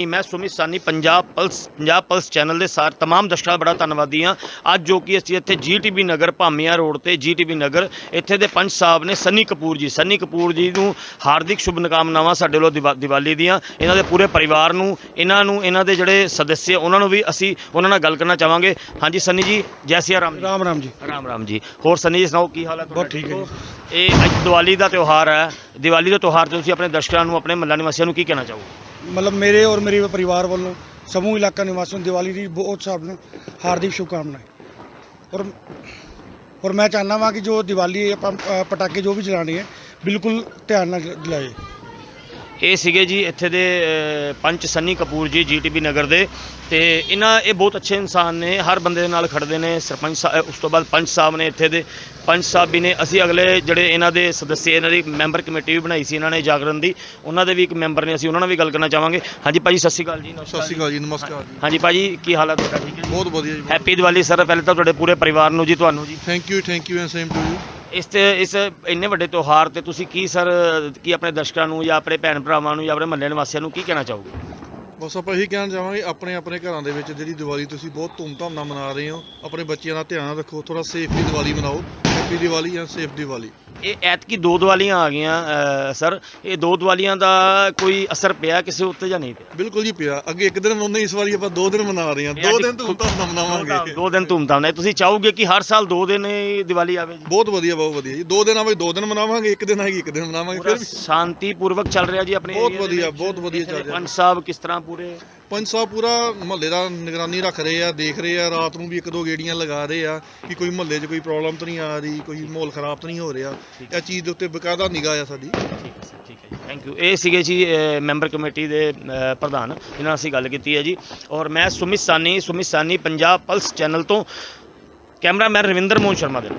ਮੈਂ Sumit Sani Punjab plus Punjab plus channel ਦੇ ਸਾਰ तमाम ਦਰਸ਼ਕਾਂ ਦਾ ਬੜਾ ਧੰਨਵਾਦੀ ਹਾਂ ਅੱਜ ਜੋ ਕਿ ਅਸੀਂ ਇੱਥੇ ਜੀਟੀਬੀ ਨਗਰ ਭਾਮੀਆਂ ਰੋਡ ਤੇ ਜੀਟੀਬੀ ਨਗਰ ਇੱਥੇ ਦੇ ਪੰਚ ਸਾਹਿਬ ਨੇ ਸੰਨੀ ਕਪੂਰ ਜੀ ਸੰਨੀ ਕਪੂਰ ਜੀ ਨੂੰ ਹਾਰਦਿਕ ਸ਼ੁਭਕਾਮਨਾਵਾਂ ਸਾਡੇ ਵੱਲੋਂ ਦੀਵਾ- ਦੀਵਾਲੀ ਦੀਆਂ ਇਹਨਾਂ ਦੇ ਪੂਰੇ ਪਰਿਵਾਰ ਨੂੰ ਇਹਨਾਂ ਨੂੰ ਇਹਨਾਂ ਦੇ ਜਿਹੜੇ ਸਦੱਸਿਆ ਉਹਨਾਂ ਨੂੰ ਵੀ ਅਸੀਂ ਉਹਨਾਂ ਨਾਲ ਗੱਲ ਕਰਨਾ ਚਾਹਾਂਗੇ ਹਾਂਜੀ ਸੰਨੀ ਜੀ ਜੈ ਸਿਆ ਰਾਮ ਜੀ ਰਾਮ ਰਾਮ ਜੀ ਰਾਮ ਰਾਮ ਜੀ ਹੋਰ ਸੰਨੀ ਜੀ ਸੁਣਾਓ ਕੀ ਹਾਲ ਹੈ ਤੁਹਾਡਾ ਬਹੁਤ ਠੀਕ ਹੈ ਜੀ। ਇਹ ਅੱਜ ਦੀਵਾਲੀ ਦਾ ਤਿਉਹਾਰ ਹੈ ਦੀਵਾਲੀ ਦੇ ਤਿਉਹਾਰ ਤੇ ਤੁਸੀਂ ਆਪਣੇ ਦਰਸ਼ਕਾਂ ਨੂੰ ਆਪਣੇ ਮੱਲਾ ਨਿਵਾਸੀਆਂ ਨੂੰ ਕੀ ਕਹਿਣਾ ਚਾਹੋਗੇ ਮਤਲਬ ਮੇਰੇ ਔਰ ਮੇਰੇ ਪਰਿਵਾਰ ਵੱਲੋਂ ਸਮੂਹ ਇਲਾਕਾ ਨਿਵਾਸੀਆਂ ਨੂੰ ਦੀਵਾਲੀ ਦੀ ਬਹੁਤ ਸਭ ਨੂੰ ਹਾਰਦਿਕ ਸ਼ੁਭਕਾਮਨਾਵਾਂ। ਔਰ ਔਰ ਮੈਂ ਚਾਹੁੰਦਾ ਵਾਂ ਕਿ ਜੋ ਦੀਵਾਲੀ ਆਪਾਂ ਪਟਾਕੇ ਜੋ ਵੀ ਚਲਾਣੇ ਹੈ ਬਿਲਕੁਲ ਧਿਆਨ ਨਾਲ ਜਲਾਏ। ਇਹ ਸੀਗੇ ਜੀ ਇੱਥੇ ਦੇ ਪੰਚ ਸੰਨੀ ਕਪੂਰ ਜੀ ਜੀਟੀਪੀ ਨਗਰ ਦੇ। ਤੇ ਇਹਨਾਂ ਇਹ ਬਹੁਤ ਅੱਛੇ ਇਨਸਾਨ ਨੇ ਹਰ ਬੰਦੇ ਦੇ ਨਾਲ ਖੜਦੇ ਨੇ ਸਰਪੰਚ ਸਾਹਿਬ ਉਸ ਤੋਂ ਬਾਅਦ ਪੰਚ ਸਾਹਿਬ ਨੇ ਇੱਥੇ ਦੇ। ਪੰਚ ਸਾਹਿਬ ਵੀ ਨੇ ਅਸੀਂ ਅਗਲੇ ਜਿਹੜੇ ਇਹਨਾਂ ਦੇ ਸਦੱਸਿਆ ਇਹਨਾਂ ਦੀ ਮੈਂਬਰ ਕਮੇਟੀ ਵੀ ਬਣਾਈ ਸੀ ਇਹਨਾਂ ਨੇ ਜਾਗਰਣ ਦੀ ਉਹਨਾਂ ਦੇ ਵੀ ਇੱਕ ਮੈਂਬਰ ਨੇ ਅਸੀਂ ਉਹਨਾਂ ਨਾਲ ਵੀ ਗੱਲ ਕਰਨਾ ਚਾਹਾਂਗੇ। ਹਾਂਜੀ ਭਾਜੀ ਸਤਿ ਸ਼੍ਰੀ ਅਕਾਲ ਜੀ ਸਤਿ ਸ਼੍ਰੀ ਅਕਾਲ ਜੀ ਨਮਸਕਾਰ ਜੀ। ਹਾਂਜੀ ਭਾਜੀ ਕੀ ਹਾਲ ਹੈ ਤੁਹਾਡਾ? ਠੀਕ ਹੈ ਜੀ ਬਹੁਤ ਵਧੀਆ ਜੀ ਹੈਪੀ ਦੀਵਾਲੀ ਸਰ ਪਹਿਲੇ ਤਾਂ ਤੁਹਾਡੇ ਪੂਰੇ ਪਰਿਵਾਰ ਨੂੰ ਜੀ ਤੁਹਾਨੂੰ ਜੀ। Thank you thank you and same to you ਇਸ ਤੇ ਇਸ ਇੰਨੇ ਵੱਡੇ ਤਿਉਹਾਰ ਤੇ ਤੁਸੀਂ ਕੀ ਸਰ, ਕੀ ਆਪਣੇ ਦਰਸ਼ਕਾਂ ਨੂੰ ਜਾਂ ਆਪਣੇ ਭੈਣ ਭਰਾਵਾਂ ਨੂੰ ਜਾਂ ਆਪਣੇ ਮਹੱਲੇ ਨਿਵਾਸੀਆਂ ਨੂੰ ਕੀ ਕਹਿਣਾ ਚਾਹੋਗੇ? ਬਸ ਆਪਾਂ ਇਹੀ ਕਹਿਣਾ ਚਾਹਾਂਗੇ ਆਪਣੇ ਆਪਣੇ ਘਰਾਂ ਦੇ ਵਿੱਚ ਜਿਹੜੀ ਦੀਵਾਲੀ ਤੁਸੀਂ ਬਹੁਤ ਧੂਮਧਾਮ ਨਾਲ ਮਨਾ ਰਹੇ ਹੋ ਆਪਣੇ ਬੱਚਿਆਂ ਦਾ ਧਿਆਨ ਰੱਖੋ ਥੋੜਾ safely Diwali ਮਨਾਓ happy Diwali and safe Diwali. ਇਹ ਐਤਕੀ ਦੋ ਦੀਵਾਲੀਆਂ ਆ ਗਈਆਂ ਸਰ ਇਹ ਦੋ ਦੀਵਾਲੀਆਂ ਦਾ ਕੋਈ ਅਸਰ ਪਿਆ ਕਿਸੇ ਉੱਤੇ ਜਾਂ ਨਹੀਂ ਪਿਆ? ਬਿਲਕੁਲ ਜੀ ਪਿਆ। ਅੱਗੇ ਇੱਕ ਦਿਨ ਮਨਾਉਂਦੇ ਇਸ ਵਾਰੀ ਆਪਾਂ ਦੋ ਦਿਨ ਮਨਾ ਰਹੇ ਹਾਂ ਦੋ ਦਿਨ ਧੂਮਧਾਮ ਨਾਲ ਮਨਾਵਾਂਗੇ। ਦੋ ਦਿਨ ਧੂਮਧਾਮ ਨਾਲ। ਤੁਸੀਂ ਚਾਹੋਗੇ ਕਿ ਹਰ ਸਾਲ ਦੋ ਦਿਨ ਦੀਵਾਲੀ ਆਵੇ ਜੀ? ਬਹੁਤ ਵਧੀਆ ਬਹੁਤ ਵਧੀਆ ਜੀ। ਦੋ ਦਿਨ ਆਵੇ ਦੋ ਦਿਨ ਮਨਾਵਾਂਗੇ ਇੱਕ ਦਿਨ ਆਏਗੀ ਇੱਕ ਦਿਨ ਮਨਾਵਾਂਗੇ ਫਿਰ ਸ਼ਾਂਤੀਪੂਰਵਕ ਚੱਲ ਰਿਹਾ ਜੀ ਆਪਣੇ ਬਹੁਤ ਵਧੀਆ। ਬਹੁਤ ਵਧੀਆ ਚੱਲ ਰਿਹਾ। ਪੰਚ ਸਾਹਿਬ ਕਿਸ ਤਰ੍ਹਾਂ ਪੂਰੇ? ਪੰਜ ਸਾਹਿਬ ਪੂਰਾ ਮਹੱਲੇ ਦਾ ਨਿਗਰਾਨੀ ਰੱਖ ਰਹੇ ਆ ਦੇਖ ਰਹੇ ਆ ਰਾਤ ਨੂੰ ਵੀ ਇੱਕ ਦੋ ਗੇੜੀਆਂ ਲਗਾ ਰਹੇ ਆ ਕਿ ਕੋਈ ਮਹੱਲੇ 'ਚ ਕੋਈ ਪ੍ਰੋਬਲਮ ਤਾਂ ਨਹੀਂ ਆ ਰਹੀ ਕੋਈ ਮਾਹੌਲ ਖਰਾਬ ਤਾਂ ਨਹੀਂ ਹੋ ਰਿਹਾ। ਇਹ ਚੀਜ਼ ਦੇ ਉੱਤੇ ਬਕਾਇਦਾ ਨਿਗਾਹ ਆ ਸਾਡੀ। ਠੀਕ ਹੈ ਸਰ ਠੀਕ ਹੈ ਜੀ। ਥੈਂਕ ਯੂ ਇਹ ਸੀਗੇ ਜੀ ਮੈਂਬਰ ਕਮੇਟੀ ਦੇ ਅ, ਪ੍ਰਧਾਨ ਜਿਨ੍ਹਾਂ ਨਾਲ ਅਸੀਂ ਗੱਲ ਕੀਤੀ ਹੈ ਜੀ। ਔਰ ਮੈਂ ਸੁਮਿਤ ਸਾਨੀ ਸੁਮਿਤ ਸਾਨੀ ਪੰਜਾਬ ਪਲਸ ਚੈਨਲ ਤੋਂ ਕੈਮਰਾਮੈਨ ਰਵਿੰਦਰ ਮੋਹਨ ਸ਼ਰਮਾ ਦੇ ਨਾਲ।